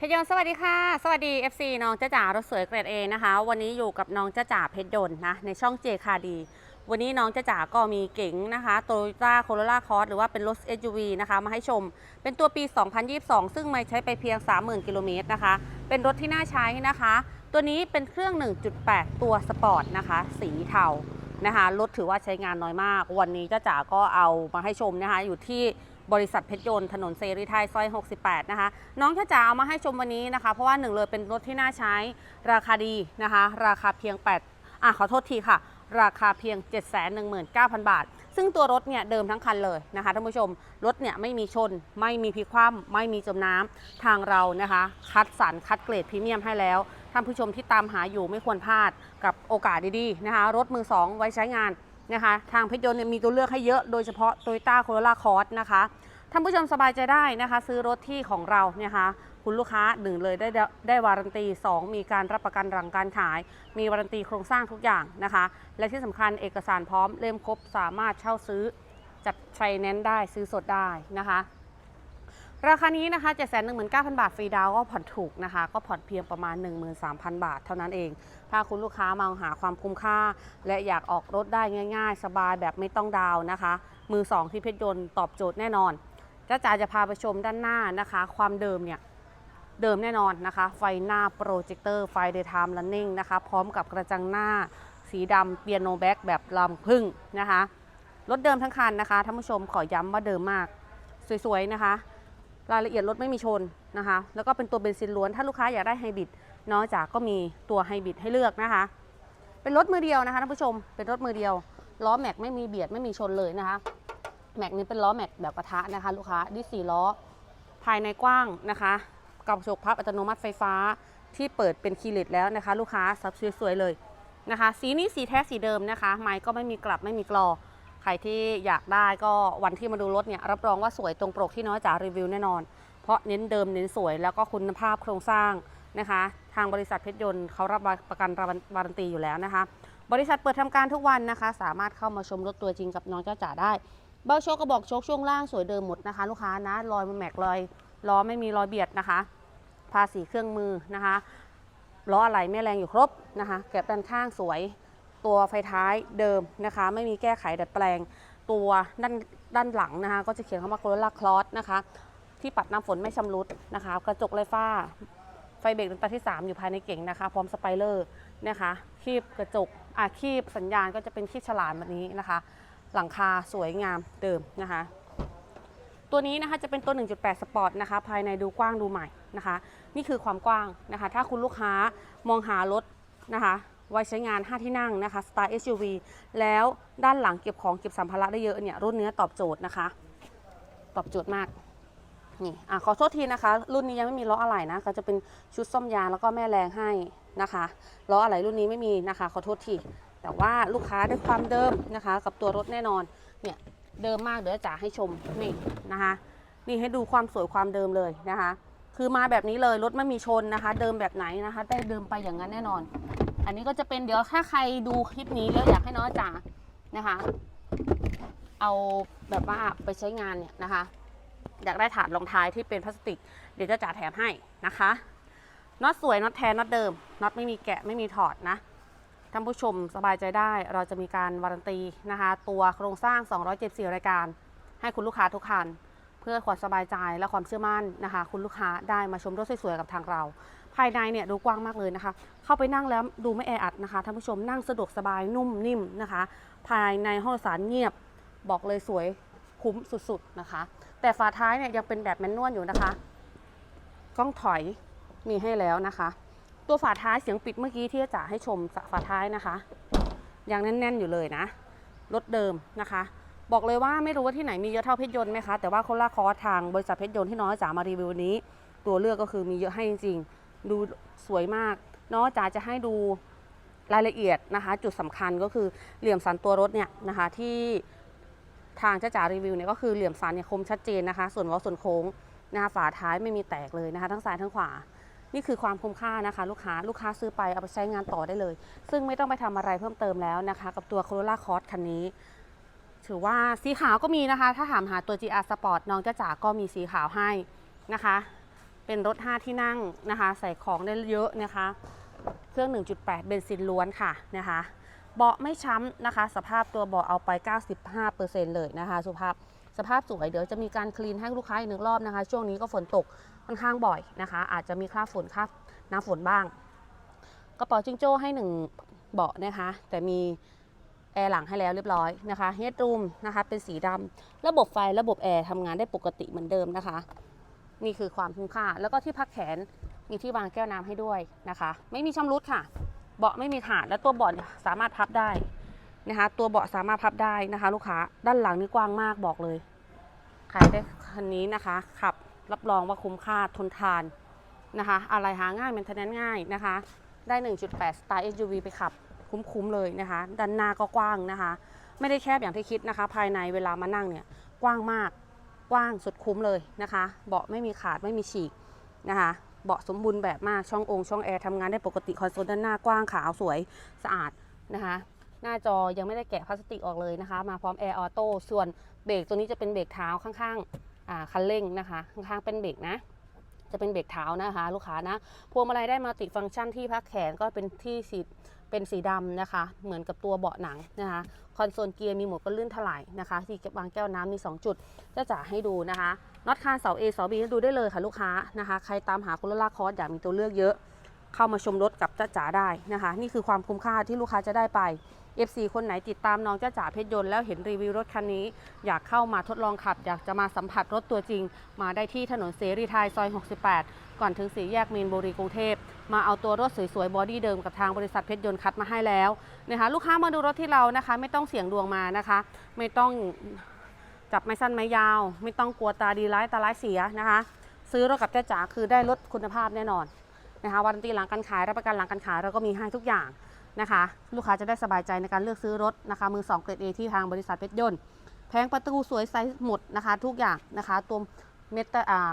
เพชรยนต์สวัสดีค่ะ สวัสดี FC น้องจ้าจ๋ารถสวยเกรดเอนะคะ วันนี้อยู่กับน้องจ้าจ๋าเพชรยนต์นะในช่องเจคาดีวันนี้น้องจ้าจ๋าก็มีเก๋งนะคะโตโยต้าโคโรล่าคอร์หรือว่าเป็นรถ SUV นะคะ มาให้ชม เป็นตัวปี 2022 ซึ่งไม่ใช้ไปเพียง 30,000 กิโลเมตรนะคะ เป็นรถที่น่าใช้นะคะ ตัวนี้เป็นเครื่อง 1.8 ตัวสปอร์ตนะคะ สีเทานะคะรถถือว่าใช้งานน้อยมาก วันนี้จ้าจ๋าก็เอามาให้ชมนะคะอยู่ที่ บริษัทเพชรยนต์ถนนเสรีไทยซอย 68 นะคะ น้องจ้าจ๋าเอามาให้ชมวันนี้นะคะ เพราะว่าหนึ่งเลยเป็นรถที่น่าใช้ราคาดีนะคะ ราคาเพียง 8 อะขอโทษทีค่ะ ราคาเพียง 719,000 บาท ซึ่งตัวรถเนี่ยเดิมทั้งคันเลยนะคะท่านผู้ชม รถเนี่ยไม่มีชน ไม่มีพิคว่ำไม่มีจมน้ำทางเรานะคะ คัดสรรคัดเกรดพรีเมียมให้แล้วท่านผู้ชมที่ตามหาอยู่ไม่ควรพลาดกับโอกาสดีๆนะคะ รถมือ 2 ไว้ใช้งานนะคะ ทางเพชรยนต์เนี่ยมีตัวเลือกให้เยอะโดยเฉพาะ Toyota Corolla Cross นะคะ ท่านผู้ชมสบายใจได้นะคะ ซื้อรถที่ของเราเนี่ยคะคุณลูกค้าหนึ่งเลยได้ได้ได้วารันตี 2 มีการรับประกันหลังการขาย มีวารันตีโครงสร้างทุกอย่างนะคะ และที่สำคัญเอกสารพร้อมเล่มครบสามารถเช่าซื้อจัดไฟแนนซ์ได้ซื้อสดได้นะคะ ราคานี้นะคะ 719,000 บาทฟรีดาวก็ผ่อนถูกนะคะ ก็ผ่อนเพียงประมาณ 13,000 บาทเท่านั้นเอง ถ้าคุณลูกค้ามองหาความคุ้มค่า และอยากออกรถได้ง่าย ๆ สบายแบบไม่ต้องดาวน์นะคะ มือ2ที่เพชรยนต์ตอบโจทย์แน่นอน จ้าจ๋าจะพาไปชมด้านหน้านะคะ ความเดิมเนี่ยเดิมแน่นอนนะคะ ไฟหน้าโปรเจคเตอร์ไฟเดย์ไทม์ r ันนิ่งนะคะ พร้อมกับกระจังหน้าสีดำเปียโนแบ็กแบบลำพึ่งนะคะ รถเดิมทั้งคันนะคะท่านผู้ชมขอย้ำว่าเดิมมาก สวยๆนะคะ รายละเอียดรถไม่มีชนนะคะ แล้วก็เป็นตัวเบนซินล้วน ถ้าลูกค้าอยากได้ไฮบริดนอกจากก็มีตัวไฮบริดให้เลือกนะคะ เป็นรถมือเดียวนะคะท่านผู้ชมเป็นรถมือเดียวล้อแม็กไม่มีเบียดไม่มีชนเลยนะคะ แม็กนี้เป็นล้อแม็กแบบกระทะนะคะ ลูกค้าดิสี่ล้อ ภายในกว้างนะคะกระจกพับอัตโนมัติไฟฟ้าที่เปิดเป็นคีย์เลตแล้วนะคะ ลูกค้าสับสวยๆเลยนะคะ สีนี้สีแท้สีเดิมนะคะ ไม้ก็ไม่มีกลับไม่มีกรอใครที่อยากได้ก็วันที่มาดูรถเนี่ยรับรองว่าสวยตรงปกที่น้อยจ๋ารีวิวแน่นอน เพราะเน้นเดิมเน้นสวยแล้วก็คุณภาพโครงสร้างนะคะ ทางบริษัทเพชรยนต์เขารับประกันวารันตีอยู่แล้วนะคะ บริษัทเปิดทำการทุกวันนะคะ สามารถเข้ามาชมรถตัวจริงกับน้องเจ้าจ๋าได้ เบ้าโชคกระบอกโชคช่วงล่างสวยเดิมหมดนะคะ ลูกค้านะรอยมันแม็กรอยล้อไม่มีรอยเบียดนะคะภาษีเครื่องมือนะคะล้ออะไรไม่แรงอยู่ครบนะคะแก็บด้านข้างสวยตัวไฟท้ายเดิมนะคะ ไม่มีแก้ไขดัดแปลงตัวด้านด้านหลังนะคะ ก็จะเขียนคำว่าโคโรล่าคลอสนะคะ ที่ปัดน้ำฝนไม่ชำรุดนะคะ กระจกไร้ฝ้า ไฟเบรกดวงตาที่ 3 อยู่ภายในเก๋งนะคะ พร้อมสไปเลอร์นะคะคีบกระจกอะคีบสัญญาณก็จะเป็นคีบฉลามแบบนี้นะคะ หลังคาสวยงามเดิมนะคะ ตัวนี้นะคะจะเป็นตัว 1.8 สปอร์ตนะคะ ภายในดูกว้างดูใหม่นะคะ นี่คือความกว้างนะคะ ถ้าคุณลูกค้ามองหารถนะคะไว้ใช้งาน 5 ที่นั่งนะคะสไตล์ SUV แล้วด้านหลังเก็บของเก็บสัมภาระได้เยอะเนี่ยรุ่นนี้ตอบโจทย์นะคะ ตอบโจทย์มากนี่อะขอโทษทีนะคะ รุ่นนี้ยังไม่มีล้ออะไหล่นะก็จะเป็นชุดซ่อมยางแล้วก็แม่แรงให้นะคะล้ออะไหล่รุ่นนี้ไม่มีนะคะ ขอโทษที แต่ว่าลูกค้าได้ความเดิมนะคะ กับตัวรถแน่นอน เนี่ยเดิมมากเดี๋ยวจ๋าให้ชมนี่นะคะ นี่ให้ดูความสวยความเดิมเลยนะคะ คือมาแบบนี้เลยรถไม่มีชนนะคะ เดิมแบบไหนนะคะได้เดิมไปอย่างนั้นแน่นอน อันนี้ก็จะเป็นเดี๋ยวถ้าใครดูคลิปนี้แล้วอยากให้น้องจ๋านะคะ เอาแบบว่าไปใช้งานเนี่ยนะคะ อยากได้ถาดรองท้ายที่เป็นพลาสติก เดี๋ยวจะจ่าแถมให้นะคะน็อตสวยน็อตแทนน็อตเดิมน็อตไม่มีแกะไม่มีถอดนะ ท่านผู้ชมสบายใจได้ เราจะมีการวารันตีนะคะ ตัวโครงสร้าง 274 รายการ ให้คุณลูกค้าทุกคัน เพื่อความสบายใจและความเชื่อมั่นนะคะ คุณลูกค้าได้มาชมรถสวยๆกับทางเรา ภายในเนี่ยดูกว้างมากเลยนะคะ เข้าไปนั่งแล้วดูไม่แออัดนะคะท่านผู้ชมนั่งสะดวกสบายนุ่มนิ่มนะคะ ภายในห้องโดยสารเงียบบอกเลยสวยคุ้มสุดๆนะคะ แต่ฝาท้ายเนี่ยยังเป็นแบบแมนนวลอยู่นะคะ กล้องถอยมีให้แล้วนะคะ ตัวฝาท้ายเสียงปิดเมื่อกี้ที่จ๋าให้ชมฝาท้ายนะคะยังแน่น ๆ อยู่เลยนะรถเดิมนะคะ บอกเลยว่าไม่รู้ว่าที่ไหนมีเยอะเท่าเพชรยนต์ไหมคะแต่ว่าโคล่าคอทางบริษัทเพชรยนต์ที่น้องจ๋ามารีวิวนี้ ตัวเลือกก็คือมีเยอะให้จริงๆดูสวยมากน้องจ๋าจะให้ดูรายละเอียดนะคะ จุดสำคัญก็คือเหลี่ยมสันตัวรถเนี่ยนะคะที่ทางจ้าจ๋ารีวิวเนี่ยก็คือเหลี่ยมสันเนี่ยคมชัดเจนนะคะ ส่วนว้าส่วนโค้งนะคะฝาท้ายไม่มีแตกเลยนะคะ ทั้งซ้ายทั้งขวา นี่คือความคุ้มค่านะคะ ลูกค้าลูกค้าซื้อไปเอาไปใช้งานต่อได้เลย ซึ่งไม่ต้องไปทำอะไรเพิ่มเติมแล้วนะคะ กับตัว Corolla Cross คันนี้ ถือว่าสีขาวก็มีนะคะ ถ้าถามหาตัว GR Sport น้องจ้าจ๋าก็มีสีขาวให้นะคะเเป็นรถ 5 ที่นั่งนะคะ ใส่ของได้เยอะนะคะ เครื่อง 1.8 เบนซินล้วนค่ะนะคะเบาะไม่ช้ำนะคะ สภาพตัวเบาะเอาไป 95%เลยนะคะ สุภาพ สภาพสวยเดี๋ยวจะมีการคลีนให้ลูกค้าอีกหนึ่งรอบนะคะ ช่วงนี้ก็ฝนตกค่อนข้างบ่อยนะคะ อาจจะมีคราบฝนคราบน้ำฝนบ้าง กระเป๋าจิงโจ้ให้หนึ่งเบาะนะคะ แต่มีแอร์หลังให้แล้วเรียบร้อยนะคะเฮดรูมนะคะเป็นสีดำระบบไฟระบบแอร์ทำงานได้ปกติเหมือนเดิมนะคะ นี่คือความคุ้มค่า แล้วก็ที่พักแขนมีที่วางแก้วน้ำให้ด้วยนะคะ ไม่มีชำรุดค่ะ เบาะไม่มีขาดและตัวเบาะสามารถพับได้ นะคะ ตัวเบาะสามารถพับได้นะคะ ลูกค้าด้านหลังนี่กว้างมากบอกเลยใครได้คันนี้นะคะขับรับรองว่าคุ้มค่าทนทานนะคะ อะไรหาง่ายเป็นทนนง่ายนะคะ ได้ 1.8 สไตล์ SUV ไปขับ คุ้มๆเลยนะคะ ด้านหน้าก็กว้างนะคะ ไม่ได้แคบอย่างที่คิดนะคะ ภายในเวลามานั่งเนี่ยกว้างมากกว้างสุดคุ้มเลยนะคะ เบาะไม่มีขาดไม่มีฉีกนะคะ เบาะสมบูรณ์แบบมากช่ององค์ช่องแอร์ทำงานได้ปกติคอนโซลด้านหน้ากว้างขาวสวยสะอาดนะคะ หน้าจอยังไม่ได้แกะพลาสติกออกเลยนะคะ มาพร้อมแอร์ออโต้ส่วนเบรกตัวนี้จะเป็นเบรกเท้าข้างๆคันเร่งนะคะ ข้างๆเป็นเบรกนะ จะเป็นเบรกเท้านะคะ ลูกค้านะพวงมาลัยได้มัลติฟังก์ชันที่พักแขนก็เป็นที่สีเป็นสีดำนะคะ เหมือนกับตัวเบาะหนังนะคะคอนโซลเกียร์มีหมวกกันลื่นถลายนะคะ ที่เก็บวางแก้วน้ำมี 2 จุดจะจ่าให้ดูนะคะน็อตคานเสา A เสา B ดูได้เลยค่ะลูกค้านะคะ ใครตามหาคโรล่าคอร์สอยากมีตัวเลือกเยอะ เข้ามาชมรถกับจ้าจ๋าได้นะคะ นี่คือความคุ้มค่าที่ลูกค้าจะได้ไป FC คนไหนติดตามน้องจ้าจ๋าเพชรยนต์แล้วเห็นรีวิวรถคันนี้ อยากเข้ามาทดลองขับ อยากจะมาสัมผัสรถตัวจริง มาได้ที่ถนนเสรีไทยซอย 68 ก่อนถึงสี่แยกมีนบุรีกรุงเทพมาเอาตัวรถสวยๆบอดี้เดิมกับทางบริษัทเพชรยนต์คัดมาให้แล้วนะคะลูกค้ามาดูรถที่เรานะคะ ไม่ต้องเสี่ยงดวงมานะคะ ไม่ต้องจับไม้สั้นไม้ยาว ไม่ต้องกลัวตาดีร้ายตาร้ายเสียนะคะ ซื้อรถกับจ้าจ๋าคือได้รถคุณภาพแน่นอนนะคะวารันตีหลังการขายรับประกันหลังการขายเราก็มีให้ทุกอย่าง นะคะ ลูกค้าจะได้สบายใจในการเลือกซื้อรถนะคะ มือสองเกรดเอที่ทางบริษัทเพชรยนต์แผงประตูสวยไซส์หมดนะคะ ทุกอย่างนะคะ ตัวเมตอ่า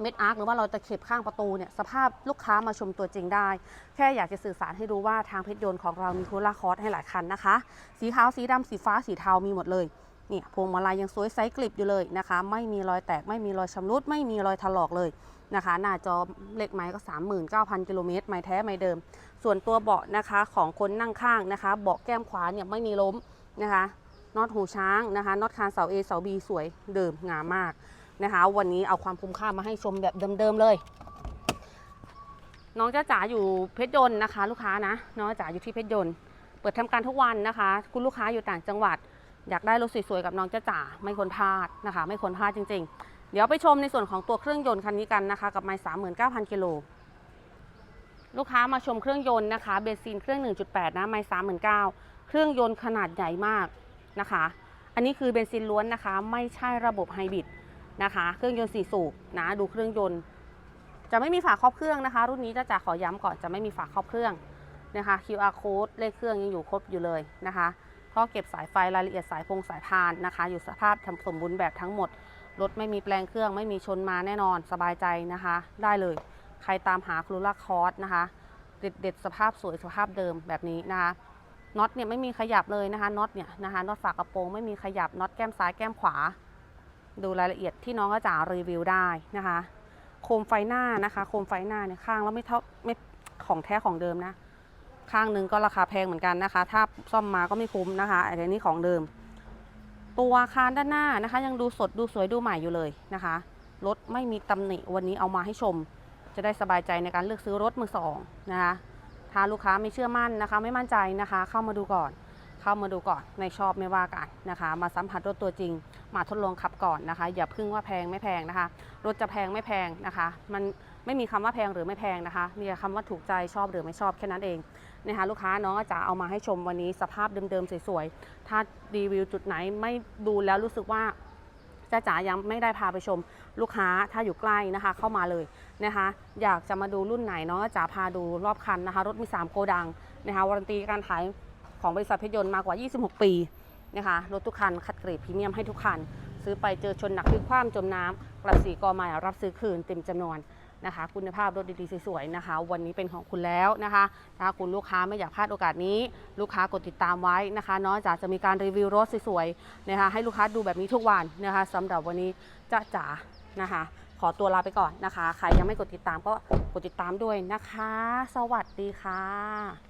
เม็ดอาร์คหรือว่าเราตะเข็บข้างประตูเนี่ยสภาพลูกค้ามาชมตัวจริงได้ แค่อยากจะสื่อสารให้รู้ว่าทางเพชรยนต์ของเรามีโคล่าคอร์สให้หลายคันนะคะ สีขาวสีดำสีฟ้าสีเทามีหมดเลยเนี่ยพวงมาลัยยังสวยไซส์กลิบอยู่เลยนะคะ ไม่มีรอยแตกไม่มีรอยชำรุดไม่มีรอยถลอกเลย นะคะ หน้าจอเลขไม้ก็ 39,000 กิโลเมตรไม้แท้ไม้เดิม ส่วนตัวเบาะนะคะของคนนั่งข้างนะคะ เบาะแก้มขวาเนี่ยไม่มีล้มนะคะน็อตหูช้างนะคะน็อตคานเสา A เสา B สวยเดิมงามมากนะคะ วันนี้เอาความคุ้มค่ามาให้ชมแบบเดิมๆเลย น้องจ้าจ๋าอยู่เพชรยนต์นะคะ ลูกค้านะน้องจ๋าอยู่ที่เพชรยนต์เปิดทำการทุกวันนะคะ คุณลูกค้าอยู่ต่างจังหวัด อยากได้รถสวยๆกับน้องจ้าจ๋าไม่ควรพลาดนะคะ ไม่ควรพลาดจริง ๆ เดี๋ยวไปชมในส่วนของตัวเครื่องยนต์คันนี้กันนะคะ กับไมล์สามหมื่นเก้าพันกิโลลูกค้ามาชมเครื่องยนต์นะคะเบนซินเครื่อง 1.8 นะไมล์สามหมื่นเก้าเครื่องยนต์ขนาดใหญ่มากนะคะ อันนี้คือเบนซินล้วนนะคะ ไม่ใช่ระบบไฮบริดนะคะ เครื่องยนต์4สูบนะดูเครื่องยนต์ จะไม่มีฝาครอบเครื่องนะคะ รุ่นนี้จะจะขอย้ำก่อนจะไม่มีฝาครอบเครื่องนะคะ QR code เลขเครื่องยังอยู่ครบอยู่เลยนะคะท่อเก็บสายไฟรายละเอียดสายพงสายพานนะคะ อยู่สภาพทำสมบูรณ์แบบทั้งหมด รถไม่มีแปลงเครื่องไม่มีชนมาแน่นอนสบายใจนะคะ ได้เลย ใครตามหาครูล่าคอร์สนะคะเด็ดเด็ดสภาพสวยสภาพเดิมแบบนี้นะคะน็อตเนี่ยไม่มีขยับเลยนะคะน็อตเนี่ยนะคะน็อตฝากระโปรงไม่มีขยับน็อตแก้มซ้ายแก้มขวา ดูรายละเอียดที่น้องก็จะรีวิวได้นะคะ โคมไฟหน้านะคะ โคมไฟหน้าเนี่ยข้างแล้วไม่เท่าไม่ของแท้ของเดิมนะ ข้างหนึ่งก็ราคาแพงเหมือนกันนะคะ ถ้าซ่อมมาก็ไม่คุ้มนะคะอันนี้ของเดิม ตัวอาคารด้านหน้านะคะ ยังดูสดดูสวยดูใหม่อยู่เลยนะคะ รถไม่มีตำหนิวันนี้เอามาให้ชม จะได้สบายใจในการเลือกซื้อรถมือสองนะคะถ้าลูกค้าไม่เชื่อมั่นนะคะ ไม่มั่นใจนะคะ เข้ามาดูก่อน เข้ามาดูก่อนในชอบไม่ว่ากันนะคะ มาสัมผัสรถตัวจริง มาทดลองขับก่อนนะคะ อย่าพึ่งว่าแพงไม่แพงนะคะ รถจะแพงไม่แพงนะคะ มันไม่มีคำว่าแพงหรือไม่แพงนะคะ มีแต่คำว่าถูกใจชอบหรือไม่ชอบแค่นั้นเองนะคะลูกค้าน้องจะเอามาให้ชมวันนี้สภาพเดิมๆสวยๆ ถ้ารีวิวจุดไหนไม่ดูแล้วรู้สึกว่าจ้าจ๋ายังไม่ได้พาไปชมลูกค้าถ้าอยู่ใกล้นะคะ เข้ามาเลยนะคะ อยากจะมาดูรุ่นไหนน้องอาจจะพาดูรอบคันนะคะ รถมี 3 โกดังนะคะวารันตีการขาย ของบริษัทเพชรยนต์มากว่า 26 ปีนะคะรถทุกคันคัดเกรดพรีเมียมให้ทุกคัน ซื้อไปเจอชนหนักพลิกคว่ำจมน้ำกระสีกอใหม่รับซื้อคืนเต็มจำนวนนะคะ คุณภาพรถดีๆสวยๆนะคะ วันนี้เป็นของคุณแล้วนะคะ ถ้าคุณลูกค้าไม่อยากพลาดโอกาสนี้ ลูกค้ากดติดตามไว้นะคะน้องจ๋าจะมีการรีวิวรถสวยๆนะคะให้ลูกค้าดูแบบนี้ทุกวันนะคะสำหรับวันนี้จ้าจ๋านะคะ ขอตัวลาไปก่อนนะคะใครยังไม่กดติดตามก็กดติดตามด้วยนะคะ สวัสดีค่ะ